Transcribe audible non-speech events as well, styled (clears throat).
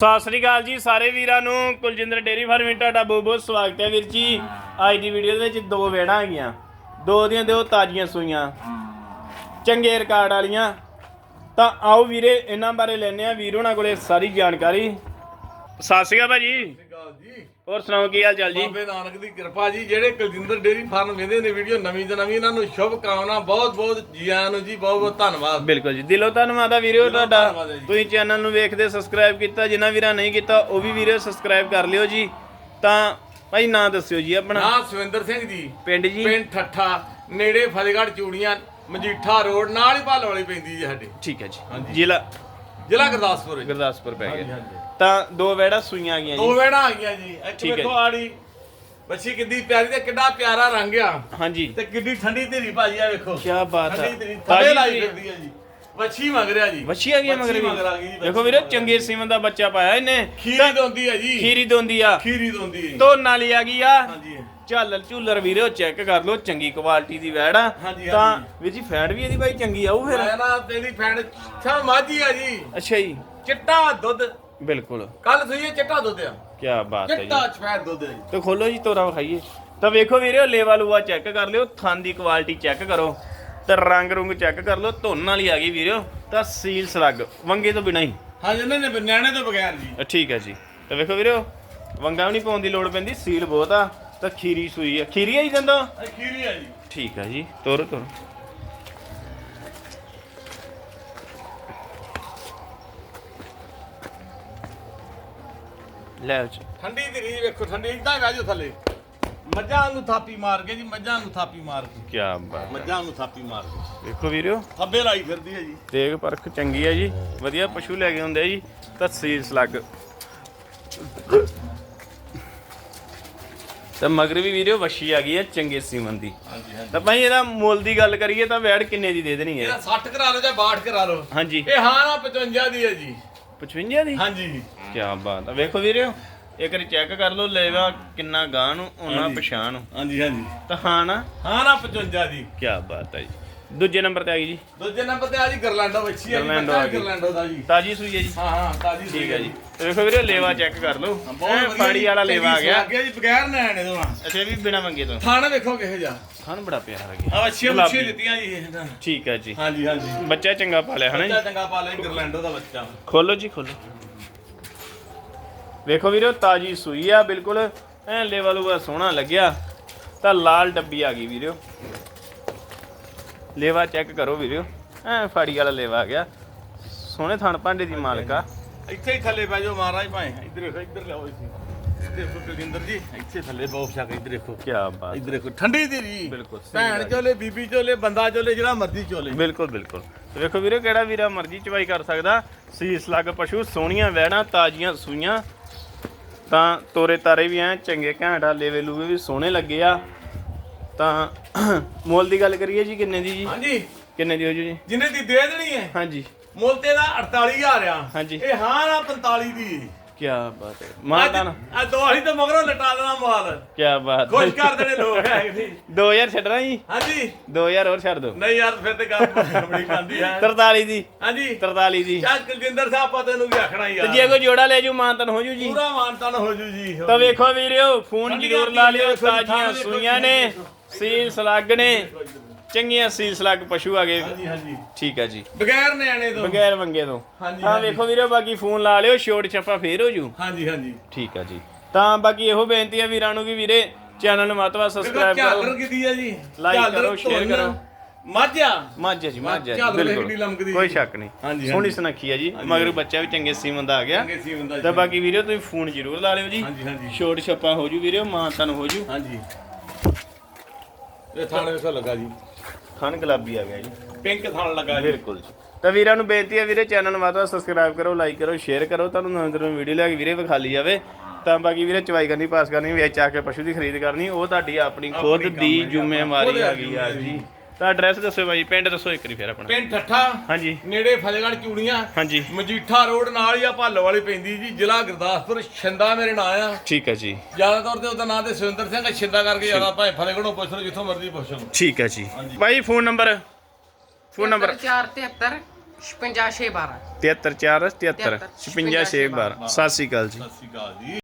ਸਤਿ ਸ੍ਰੀ ਅਕਾਲ ਜੀ ਸਾਰੇ ਵੀਰਾਂ ਨੂੰ। ਕੁਲਜਿੰਦਰ ਡੇਰੀ ਫਾਰਮ ਤੁਹਾਡਾ ਬਹੁਤ ਬਹੁਤ ਸਵਾਗਤ ਹੈ ਵੀਰ ਜੀ। ਅੱਜ ਦੀ ਵੀਡੀਓ ਦੇ ਵਿੱਚ ਦੋ ਵੇੜਾਂ ਹੈਗੀਆਂ। ਦੋ ਦੀਆਂ ਦੋ ਤਾਜ਼ੀਆਂ ਸੂਈਆਂ। ਚੰਗੇ ਰਿਕਾਰਡ ਵਾਲੀਆਂ। ਤਾਂ ਆਓ ਵੀਰੇ, ਇਹਨਾਂ ਬਾਰੇ ਲੈਣੇ ਆ ਵੀਰ ਉਹਨਾਂ ਕੋਲੇ ਸਾਰੀ ਜਾਣਕਾਰੀ। ਸਤਿ ਸ੍ਰੀ ਅਕਾਲ ਭਾਜੀ। ਜੀ? ਹੋਰ ਸੁਣਾਓ ਕੀ ਹਾਲ ਚਾਲ ਜੀ? ਬਾਬੇ ਨਾਨਕ ਦੀ ਕਿਰਪਾ ਜੀ ਜਿਹੜੇ ਕੁਲਜਿੰਦਰ ਡੇਰੀ ਫਾਰਮ ਵੇਂਦੇ ਨੇ ਵੀਡੀਓ ਨਵੀਂ ਤੋਂ ਨਵੀਂ ਇਹਨਾਂ ਨੂੰ ਸ਼ੁਭ ਕਾਮਨਾ ਬਹੁਤ ਬਹੁਤ ਜੀ ਆਇਆਂ ਨੂੰ ਜੀ ਬਹੁਤ ਬਹੁਤ ਧੰਨਵਾਦ। ਬਿਲਕੁਲ ਜੀ ਦਿਲੋਂ ਧੰਨਵਾਦ ਆ ਵੀਰੋ ਤੁਹਾਡਾ। ਧੰਨਵਾਦ ਹੈ ਜੀ। ਤੁਸੀਂ ਚੈਨਲ ਨੂੰ ਵੇਖਦੇ ਸਬਸਕ੍ਰਾਈਬ ਕੀਤਾ ਜਿਨ੍ਹਾਂ ਵੀਰਾਂ ਨਹੀਂ ਕੀਤਾ ਉਹ ਵੀ ਵੀਰੇ ਸਬਸਕ੍ਰਾਈਬ ਕਰ ਲਿਓ ਜੀ। ਤਾਂ ਭਾਈ ਨਾਂ ਦੱਸਿਓ ਜੀ ਆਪਣਾ। ਨਾਮ ਸਵਿੰਦਰ ਸਿੰਘ ਜੀ। ਪਿੰਡ ਜੀ? ਪਿੰਡ ਠੱਠਾ ਨੇੜੇ ਫਤਿਹਗੜ੍ਹ ਚੂੜੀਆਂ ਮਜੀਠਾ ਰੋਡ ਨਾਲ ਹੀ ਭਾਲ ਵਾਲੀ ਪੈਂਦੀ ਜੀ ਸਾਡੇ। ਠੀਕ ਹੈ ਜੀ। ਜ਼ਿਲ੍ਹਾ ਜ਼ਿਲ੍ਹਾ ਗੁਰਦਾਸਪੁਰ ਜੀ। ਗੁਰਦਾਸਪੁਰ ਪੈ ਗਿਆ। ਹਾਂਜੀ। ਤਾਂ ਦੋ ਵੇੜਾ ਸੂਈਆਂ ਆ ਗਈਆਂ ਦੋ ਜੀ। ਵੇੜਾਂ ਆ ਗਈਆਂ ਜੀ। ਠੀਕ ਹੈ ਵੇਖੋ। ਆੜੀ ਬੱਚੀ ਕਿੱਡੀ ਪਿਆਰੀ ਤੇ ਕਿੱਡਾ ਪਿਆਰਾ ਰੰਗ ਆ। ਹਾਂਜੀ। ਤੇ ਕਿੱਡੀ ਠੰਡੀ ਧੀਰੀ ਭਾਜੀ ਆ ਵੇਖੋ। ਕੀ ਬਾਤ ਹੈ ਠੰਡੀ ਧੀਰੀ ਤਾਜ਼ੀ ਥੱਲੇ ਲਾਈ ਧੀਰੀ। ਫਿਰਦੀ ਆ ਜੀ। ਬੱਚੀ ਮੰਗ ਰਿਹਾ ਜੀ। ਵੱਛੀ ਆ ਗਈ ਮਗਰ ਵੱਛੀ ਵੀ। ਮਗਰ ਆ ਗਈ ਜੀ, ਦੇਖੋ ਵੀਰੇ ਚੰਗੇ ਸੀਮਨ ਦਾ ਬੱਚਾ ਪਾਇਆ ਇਹਨੇ। ਖੀਰੀ ਦੋਂਦੀ ਹੈ ਜੀ। ਖੀਰੀ ਦੋਂਦੀ ਆ। ਖੀਰੀ ਦੋਂਦੀ ਹੈ। ਧੋਨ ਵਾਲੀ ਆ ਗਈ ਆ। ਹਾਂਜੀ। ਝਾਲਰ ਝੂਲਰ ਵੀਰੇ ਚੈੱਕ ਕਰ ਲਓ ਚੰਗੀ ਕੁਆਲਿਟੀ ਦੀ ਵੈੜ ਆ। ਹਾਂਜੀ, ਤਾਂ ਹਾਂਜੀ। ਵੀਰ ਜੀ ਫੈਟ ਵੀ ਇਹਦੀ ਬਾਈ ਚੰਗੀ ਆਊ ਫਿਰ? ਮੈਂ ਨਾ ਤੇਰੀ ਫੈਨ ਛਾ ਮਾਝੀ ਆ ਜੀ। ਅੱਛਾ ਜੀ। ਚਿੱਟਾ ਦੁੱਧ ਬਿਲਕੁਲ। ਕੱਲ ਸੂਈਏ ਚਿੱਟਾ ਦੁੱਧ ਆ। ਕੀ ਬਾਤ ਹੈ ਜੀ। ਚਿੱਟਾ ਸਫੈਦ ਦੁੱਧ ਹੈ ਜੀ। ਤੇ ਖੋਲੋ ਜੀ ਤੋਰਾ ਵਿਖਾਈਏ। ਤਾਂ ਵੇਖੋ ਵੀਰੇ ਲੇਵਾ ਲੂਆ ਚੈੱਕ ਕਰ ਲਿਓ ਥਾਂ ਦੀ ਕੁਆਲਿਟੀ ਚੈੱਕ ਕਰੋ ਤੇ ਰੰਗ ਰੁੰਗ ਚੈੱਕ ਕਰ ਲਓ ਧੁੰਨ ਵਾਲੀ ਆ ਗਈ ਵੀਰੇ ਤਾਂ ਸੀਲ ਸਲੱਗ ਵੰਗੇ ਤੋਂ ਬਿਨਾਂ ਹੀ। ਹਾਂ ਜੀ ਇਹਨਾਂ ਨੇ ਨਿਆਣੇ ਤੋਂ ਬਗੈਰ ਜੀ। ਠੀਕ ਹੈ ਜੀ। ਤਾਂ ਵੇਖੋ ਵੀਰੇ ਵੰਗਾ ਵੀ ਨਹੀਂ ਪਾਉਣ ਦੀ ਲੋੜ ਪੈਂਦੀ ਸੀਲ ਬਹੁਤ ਆ ਤਾਂ ਖੀਰੀ ਸੂਈ ਆ। ਖੀਰੀ ਆ ਜੀ ਦੰਦਾ? ਖੀਰੀ ਆ ਜੀ। ਠੀਕ ਹੈ ਜੀ ਤੋਰ ਤੋਰ। ਲੈ ਜੀ। ਠੰਡੀ ਧੀਰੀ ਵੇਖੋ ਠੰਡੀ ਇਦਾਂ ਗਾ ਜੋ ਥੱਲੇ। ਮੱਝਾਂ ਨੂੰ ਥਾਪੀ ਮਾਰ ਕੇ ਜੀ ਮੱਝਾਂ ਨੂੰ ਥਾਪੀ ਮਾਰ ਕੇ। ਕੀ ਬਾਤ ਮੱਝਾਂ ਨੂੰ ਥਾਪੀ ਮਾਰ ਕੇ। ਵੇਖੋ ਵੀਰਿਓ ਥੱਬੇ ਲਾਈ ਫਿਰਦੀ ਹੈ ਜੀ। ਦੇਖ ਪਰਖ ਚੰਗੀ ਹੈ ਜੀ। ਵਧੀਆ ਪਸ਼ੂ ਲੈ ਕੇ ਹੁੰਦੇ ਆ ਜੀ। ਤਾਂ ਸੀਸ ਲੱਗ ਤਾਂ ਮਗਰ ਵੀ ਵੀਡੀਓ ਵਸ਼ੀ ਆ ਗਈ ਹੈ ਚੰਗੇ ਸੀਮਨ ਦੀ। ਹਾਂਜੀ ਹਾਂਜੀ। ਤਾਂ ਭਾਈ ਇਹਦਾ ਮੁੱਲ ਦੀ ਗੱਲ ਕਰੀਏ ਤਾਂ ਵੈੜ ਕਿੰਨੇ ਦੀ ਦੇ ਦੇਣੀ ਹੈ? ਇਹਦਾ 60 ਕਰਾ ਲਓ ਜਾਂ 62 ਕਰਾ ਲਓ। ਹਾਂਜੀ। ਇਹ ਹਾਂ ਨਾ 55 ਦੀ ਹੈ ਜੀ। 55 ਦੀ? ਹਾਂਜੀ। ਕੀ ਬਾਤ ਆ। ਵੇਖੋ ਵੀਰਿਓ ਇੱਕ ਵਾਰੀ ਚੈੱਕ ਕਰ ਲਓ ਲੈਵਾ ਕਿੰਨਾ ਗਾਂ ਨੂੰ ਉਹਨਾਂ। ਪਛਾਣ ਨੂੰ। ਹਾਂਜੀ ਹਾਂਜੀ। ਤਾਂ ਹਾਂ ਨਾ? ਹਾਂ ਨਾ 55 ਦੀ। ਕੀ ਬਾਤ ਹੈ ਜੀ। ਦੂਜੇ ਨੰਬਰ ਤੇ ਆ ਗਈ ਜੀ। ਦੂਜੇ ਨੰਬਰ ਤੇ ਆ ਜੀ ਗਰਲੈਂਡੋ ਬੱਚੀ ਆ ਜੀ ਗਰਲੈਂਡੋ ਆ। ਗਰਲੈਂਡੋ ਦਾ ਜੀ। ਤਾਜੀ ਸੂਈ ਹੈ ਜੀ। ਹਾਂ ਹਾਂ ਤਾਜੀ ਠੀਕ ਹੈ ਜੀ। ਤੇ ਵੇਖੋ ਵੀਰੇ ਲੇਵਾ ਚੈੱਕ ਕਰ ਲਓ। ਬਹੁਤ ਫਾੜੀ ਵਾਲਾ ਲੇਵਾ ਆ ਗਿਆ। ਸੁਆਦ ਜੀ ਬਗੈਰ ਨੈਣ ਇਹਦੋਂ ਅੱਛਾ ਵੀ ਬਿਨਾ ਮੰਗੇ ਤੋਂ। ਥਾਣਾ ਵੇਖੋ ਕਿਹੋ ਜਿਹਾ। ਖਾਣ ਬੜਾ ਪਿਆਰਾ ਲੱਗਿਆ ਆ ਗੁਲਾਬੀ। ਮੁੱਛੀਆਂ ਦਿੱਤੀਆਂ ਜੀ ਇਹਨਾਂ। ਠੀਕ ਹੈ ਜੀ। ਹਾਂਜੀ ਹਾਂਜੀ। ਬੱਚਾ ਚੰਗਾ ਪਾਲਿਆ ਹਨਾ ਬੱਚਾ ਚੰਗਾ ਪਾ ਲਿਆ ਗਰਲੈਂਡੋ ਦਾ ਬੱਚਾ। ਖੋਲੋ ਜੀ ਖੋਲੋ। ਵੇਖੋ ਵੀਰੇ ਤਾਜੀ ਸੂਈ ਆ ਬਿਲਕੁਲ ਐ ਲੈਵਲ ਉਹ ਸੋਹਣਾ ਲੱਗਿਆ। ਤਾਂ ਲਾਲ ਡੱਬੀ ਆ ਗਈ ਵੀਰਿਓ ਲੇਵਾ ਚੈੱਕ ਕਰੋ ਵੀਰਿਓ ਐ ਫਾੜੀ ਵਾਲਾ ਲੇਵਾ ਆ ਗਿਆ। ਸੋਹਣੇ ਥਣ ਭਾਂਡੇ ਦੀ ਮਾਲਕਾ ਇੱਥੇ ਹੀ ਥੱਲੇ ਬਹਿ ਜਾਓ ਮਹਾਰਾਜ ਭਾਏ ਇੱਧਰ ਦੇਖੋ ਇੱਧਰ ਲਿਆਓ ਇੱਧਰ ਦੇਖੋ ਕੁਲਜਿੰਦਰ ਜੀ ਇੱਥੇ ਥੱਲੇ ਬਹੁਤ ਸ਼ੱਕ ਇੱਧਰ ਦੇਖੋ ਕੀ ਬਾਤ ਇੱਧਰ ਦੇਖੋ ਠੰਡੀ ਦੀ ਜੀ। ਬਿਲਕੁਲ, ਭੈਣ। ਚੋਲੇ ਬੀਬੀ ਚੋਲੇ ਬੰਦਾ ਚੋਲੇ ਜਿਹੜਾ ਮਰਜ਼ੀ ਚੋਲੇ। ਬਿਲਕੁਲ ਬਿਲਕੁਲ। ਤੇ ਵੇਖੋ ਵੀਰੇ ਕਿਹੜਾ ਵੀਰਾ ਮਰਜ਼ੀ ਚਵਾਈ ਕਰ ਸਕਦਾ। ਸੀਸ ਲੱਗ ਪਸ਼ੂ ਸੋਹਣੀਆਂ ਵੈੜਾਂ ਤਾਜ਼ੀਆਂ ਸੂਈਆਂ। ਤਾਂ ਤੋਰੇ ਤਾਰੇ ਵੀ ਐ ਚੰਗੇ ਘੈਂਟਾ ਲੇਵੇ ਲੂਵੇ ਵੀ ਸੋਹਣੇ ਲੱਗੇ ਆ। ਤਾਂ (clears throat) ਮੁੱਲ ਦੀ ਗੱਲ ਕਰੀਏ ਜੀ ਕਿੰਨੇ ਦੀ ਜੀ? ਹਾਂਜੀ। ਕਿੰਨੇ ਦੀ ਹੋ ਜੂ ਜੀ? ਜਿੰਨੇ ਦੀ ਦੇ ਦੇਣੀ ਹੈ। ਹਾਂਜੀ। ਮੁੱਲ ਤੇ ਦਾ 48000 ਆ। ਹਾਂਜੀ। ਇਹ ਹਾਂ ਨਾ 45 ਦੀ। ਕੀ ਬਾਤ ਹੈ। ਮਾਤਾ ਆ ਦੋ ਵਾਲੀ ਤਾਂ ਮਗਰੋਂ ਲਟਾ ਦੇਣਾ ਮਾਲ ਕੀ ਬਾਤ ਖੁਸ਼ ਕਰ ਦੇਣੇ ਲੋਕ ਹੈ ਜੀ 2000 ਛੱਡਣਾ ਜੀ। ਹਾਂਜੀ। 2000 ਹੋਰ ਛੱਡ ਦਿਓ। ਨਹੀਂ ਯਾਰ ਫਿਰ ਤੇ ਗੱਲ ਬੜੀ ਖਾਂਦੀ ਹੈ 43 ਦੀ ਹਾਂਜੀ। 43 ਦੀ ਚੱਲ ਕੁਲਜਿੰਦਰ ਸਾਹਿਬ ਪਤਾ ਨੂੰ ਵੀ ਆਖਣਾ ਯਾਰ ਜੇ ਕੋਈ ਜੋੜਾ ਲੈ ਜੂ ਮਾਨਤਨ ਹੋ ਜੂ ਜੀ। ਪੂਰਾ ਮਾਨਤਾਨ ਹੋ ਜੂ ਜੀ ਤਾਂ ਵੇਖੋ ਵੀਰਿਓ ਫੋਨ ਜ਼ਰੂਰ ਲਾ ਦੀ ਲਿਓ ਵੇਖੋ, ਸੂਈਆਂ ਨੇ। ਸੀਲ ਸਲੱਗ ਨੇ। ਚੰਗੀਆਂ ਸੀਲ ਸਲੱਗ ਪਸ਼ੂ ਆ ਗਏ। ਹਾਂਜੀ ਹਾਂਜੀ। ਠੀਕ ਹੈ ਜੀ। ਬਗੈਰ ਨਿਆਣੇ ਤੋਂ। ਬਗੈਰ ਮੰਗੇ ਤੋਂ। ਹਾਂਜੀ, ਹਾਂਜੀ। ਵੇਖੋ ਵੀਰੇ ਬਾਕੀ ਫੋਨ ਲਾ ਲਿਓ ਛੋਟ ਛੱਪਾ ਫੇਰ ਹੋ ਜੂ। ਹਾਂਜੀ ਹਾਂਜੀ। ਠੀਕ ਹੈ ਜੀ। ਤਾਂ ਬਾਕੀ ਇਹੋ ਬੇਨਤੀ ਹੈ ਵੀਰਾਂ ਨੂੰ ਕਿ ਵੀਰੇ ਚੈਨਲ ਨੂੰ ਮਤਵਾ ਦੇਖੋ ਸਬਸਕ੍ਰਾਈਬ ਝਾਲਰ ਕਰੋ ਕਿਦੀ ਆ ਜੀ। Like ਝਾਲਰ ਕਰੋ, share ਧੁੰਨ, ਕਰੋ। ਮਾਝਾ। ਮਾਝਾ ਜੀ ਮਾਝਾ ਜੀ ਝਾਲਰ ਬਿਲਕੁਲ। ਲਮਕਦੀ ਕੋਈ ਜੀ। ਸ਼ੱਕ ਨਹੀਂ। ਹਾਂਜੀ, ਸੋਹਣੀ। ਸੁਨੱਖੀ ਹੈ ਜੀ। ਮਗਰ। ਬੱਚਾ ਵੀ ਚੰਗੇ ਸੀਮਨ ਦਾ ਆ ਗਿਆ। ਚੰਗੇ ਸੀ ਹੁੰਦਾ ਤਾਂ ਬਾਕੀ ਵੀਰੇ ਤੁਸੀਂ ਫੋਨ ਜ਼ਰੂਰ ਲਾ ਲਿਓ ਜੀ। ਹਾਂਜੀ ਹਾਂਜੀ। ਛੋਟ ਛੱਪਾ ਹੋ ਜੂ ਵੀਰੇ ਮਾਂ ਤਨ ਹੋ ਜੂ। ਹਾਂਜੀ। ਇਹ ਥਾਣੇ ਵੇਖੋ ਲੱਗਾ ਜੀ। ਖਾਨ ਗੁਲਾਬੀ ਆ ਗਿਆ ਜੀ। ਪਿੰਕ ਥਾਣ ਲੱਗਾ ਜੀ। ਬਿਲਕੁਲ ਜੀ। ਤਾਂ ਵੀਰਾਂ ਨੂੰ ਬੇਨਤੀ ਹੈ ਵੀਰੇ ਚੈਨਲ ਨੂੰ ਵੱਧ ਸਬਸਕ੍ਰਾਈਬ ਕਰੋ ਲਾਈਕ ਕਰੋ ਸ਼ੇਅਰ ਕਰੋ ਤੁਹਾਨੂੰ ਨਵੇਂ ਨਵੇਂ ਵੀਡੀਓ ਲੈ ਕੇ ਵੀਰੇ ਵਿਖਾ ਲਈ ਜਾਵੇ। ਤਾਂ ਬਾਕੀ ਵੀਰੇ ਚਵਾਈ ਕਰਨੀ ਪਾਸ ਕਰਨੀ ਵਿੱਚ ਆ ਕੇ ਪਸ਼ੂ ਦੀ ਖਰੀਦ ਕਰਨੀ ਉਹ ਤੁਹਾਡੀ ਆਪਣੀ ਖੁਦ ਦੀ ਜ਼ਿੰਮੇਵਾਰੀ ਆ ਗਈ ਆ ਜੀ। ਤਾਂ ਐਡਰੈਸ ਦੱਸੋ ਬਾਈ ਪਿੰਡ ਦੱਸੋ ਇੱਕ ਵਾਰੀ ਫਿਰ ਆਪਣਾ। ਪਿੰਡ ਠੱਠਾ ਹਾਂਜੀ। ਨੇੜੇ ਫਤਿਹਗੜ੍ਹ ਚੂੜੀਆਂ ਹਾਂਜੀ। ਮਜੀਠਾ ਰੋਡ ਨਾਲ ਹੀ ਆ ਭਾਲੋ ਵਾਲੀ ਪੈਂਦੀ ਜੀ ਜ਼ਿਲ੍ਹਾ ਗੁਰਦਾਸਪੁਰ ਛਿੰਦਾ ਮੇਰੇ ਨਾਂ ਆ। ਠੀਕ ਹੈ ਜੀ। ਜ਼ਿਆਦਾ ਤੌਰ ਤੇ ਉਹਦਾ ਨਾਂ ਤੇ ਸੁਰਿੰਦਰ ਸਿੰਘ ਛਿੰਦਾ ਕਰਕੇ ਜ਼ਿਆਦਾ ਭਾਵੇਂ ਫਤਿਹਗੜ੍ਹੋਂ ਪੁੱਛ ਲਓ ਜਿੱਥੋਂ ਮਰਜ਼ੀ ਪੁੱਛ ਲਓ। ਠੀਕ ਹੈ ਜੀ। ਬਾਈ ਫੋਨ ਨੰਬਰ ਫੋਨ ਨੰਬਰ 473 56 612 734 73 56 612 ਸਤਿ ਸ਼੍ਰੀ ਅਕਾਲ ਜੀ। ਸਤਿ ਸ਼੍ਰੀ ਅਕਾਲ ਜੀ।